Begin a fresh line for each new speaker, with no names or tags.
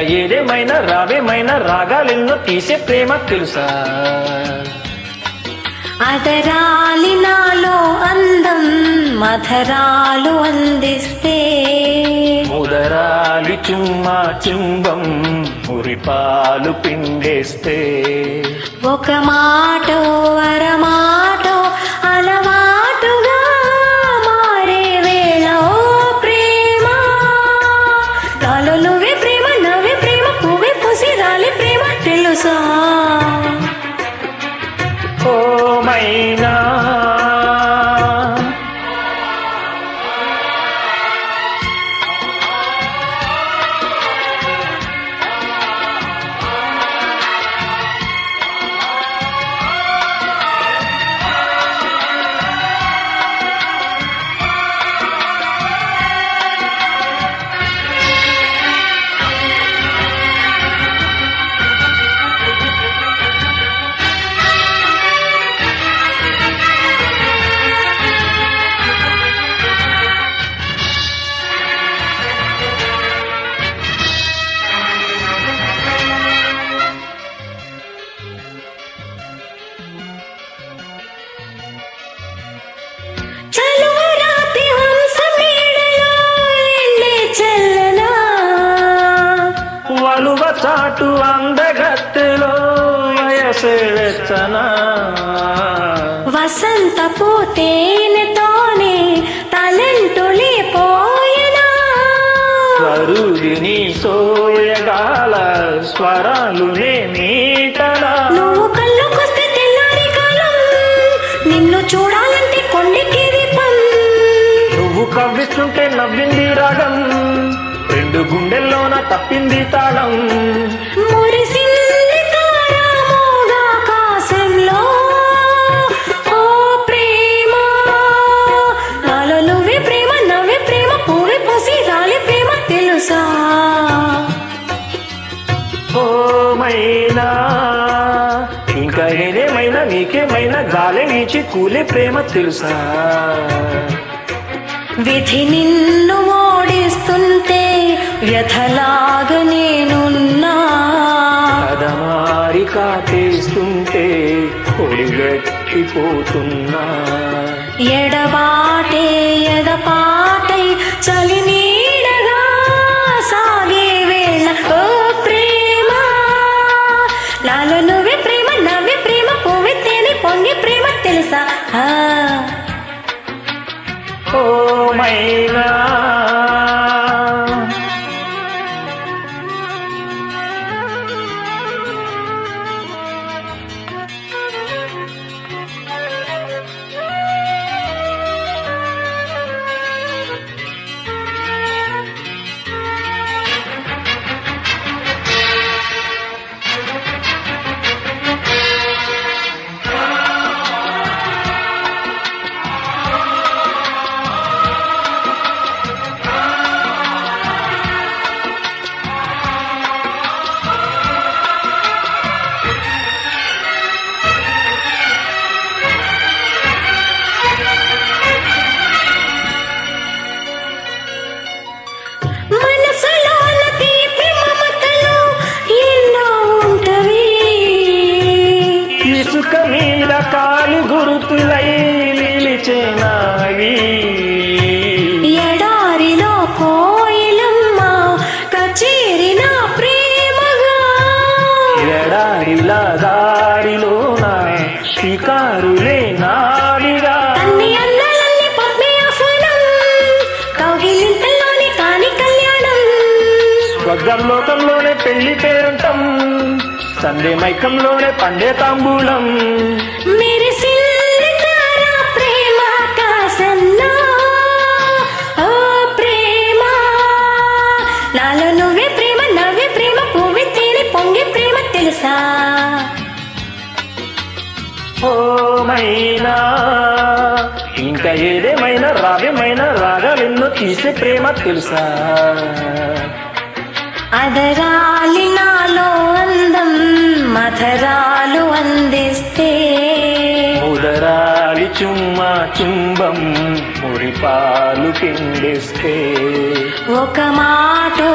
ఇంకా ఏదేమైనా రావేమైనా రాగాలెన్నో తీసే ప్రేమ తెలుసా?
అదరాలి నాలో అందం మధరాలు అందిస్తే.
ముదరాలి చుమ్మా చుంబం మురిపాలు పిండేస్తే.
ఒక మాటో అరమాటో అలవాటుగా
వయసెచ్చనా
వసంత పూతేనెతోనే తలంటులే పోయనా?
సోయగాల
నువ్వు కళ్ళకొస్తే తెల్లారి కాలం నిన్ను చూడాలంటే కొండెక్కి దీపం.
నువ్వు కవ్విస్తుంటే నవ్వింది రాగం. రెండు గుండెల్లోన తప్పింది తాళం.
మురిసింది తారామోగా ఆకాశంలో ఓ ప్రేమ నాలో నువ్వే ప్రేమ నవ్వే ప్రేమ పువ్వే పూసి రాలి ప్రేమ తెలుసా?
ఓ మైనా ఇంకా ఏదేమైనా నీకేమైనా గాలి కూలే ప్రేమ తెలుసా?
విధి నిన్ను ఓడిస్తుంటే వ్యథలాగా నేనున్నా.
పదమారి కాటేస్తుంటే ఒడిగట్టిపోతున్నా
ఎడబాటే ఎదపాటై చలి నీడగా సాగే వేళ. ఓ ప్రేమ నాలో నువ్వే ప్రేమ నవ్వే ప్రేమ పువ్వే తేనె పొంగి ప్రేమ తెలుసా?
ఓ మైనా. కాలి గురుతులై నిలిచేనావి.
ఎడారిలో కోయిలమ్మ కచేరిన ప్రేమగా.
ఎడారిలా దారిలోన షికారులే నాడిగా స్వర్గం లోకంలోనే పెళ్ళి పేరంటం. సందే మైకంలోనే పండే తాంబూలం.
ప్రేమ ప్రేమ. నాలో నువ్వే ప్రేమ నవ్వే ప్రేమ పువ్వే తేనె పొంగే ప్రేమ తెలుసా?
ఓ మైనా ఇంకా ఏదేమైనా రావేమైనా రాగాలెన్నో తీసే ప్రేమ తెలుసా?
అదరాలి నాలో అందం.
చుమ్మా చుంబం మురిపాలు పిండిస్తే.
ఒక మాటో